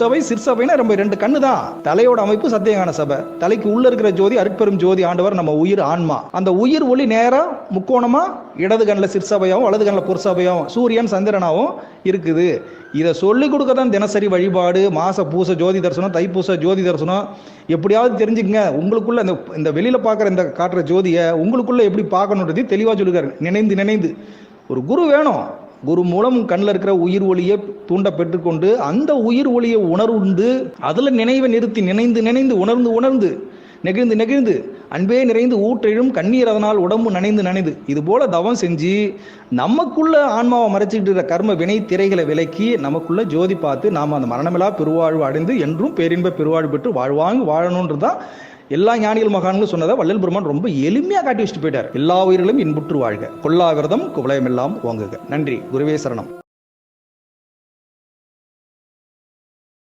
சபை சிற்சபைனா நம்ம ரெண்டு கண்ணு தான் தலையோட அமைப்பு சத்தியகான சபை. தலைக்கு உள்ள இருக்கிற ஜோதி அருட்பெரும் ஜோதி ஆண்டவர் நம்ம உயிர் ஆன்மா. அந்த உயிர் ஒளி நேரம் முக்கோணமா இடது கண்ணில் சிற்சபையாவும் வலது கண்ணில் பொற்சபையாவும் சூரியன் சந்திரனாவும் இருக்குது. இதை சொல்லி கொடுக்க தான் தினசரி வழிபாடு மாச பூச ஜோதி தரிசனம் தைப்பூச ஜோதி தரிசனம். எப்படியாவது தெரிஞ்சுக்கங்க. உங்களுக்குள்ள இந்த இந்த வெளியில் பார்க்குற இந்த காட்டுற ஜோதியை உங்களுக்குள்ள எப்படி பார்க்கணுன்றது தெளிவாக சொல்லுகிறாரு நினைந்து நினைந்து. ஒரு குரு வேணும். குரு மூலம் கண்ணில் இருக்கிற உயிர் ஒளியை தூண்ட பெற்றுக்கொண்டு அந்த உயிர் ஒளியை உணர்ந்து அதில் நினைவை நிறுத்தி நினைந்து நினைந்து உணர்ந்து உணர்ந்து நெகிழ்ந்து நெகிழ்ந்து அன்பே நிறைந்து ஊற்றெழும் கண்ணீர் அதனால் உடம்பு நனைந்து நனைந்து. இது போல தவம் செஞ்சு நமக்குள்ள ஆன்மாவை மறைச்சிக்கிட்டு இருக்கிற கர்ம வினை திரைகளை விலக்கி நமக்குள்ள ஜோதி பார்த்து நாம் அந்த மரணமில்லா பெருவாழ்வு அடைந்து என்றும் பேரின்ப பெருவாழ்வு பெற்று வாழ்வாங்க வாழணுன்றது தான் எல்லா ஞானிகள் மகான்களும் சொன்னதை வள்ளல் பெருமான் ரொம்ப எளிமையா காட்டி வச்சுட்டு போயிட்டார். எல்லா உயிர்களும் இன்புற்று வாழ்க. கொல்லா விரதம் குவலயமெல்லாம் ஓங்குக. நன்றி. குருவே சரணம்.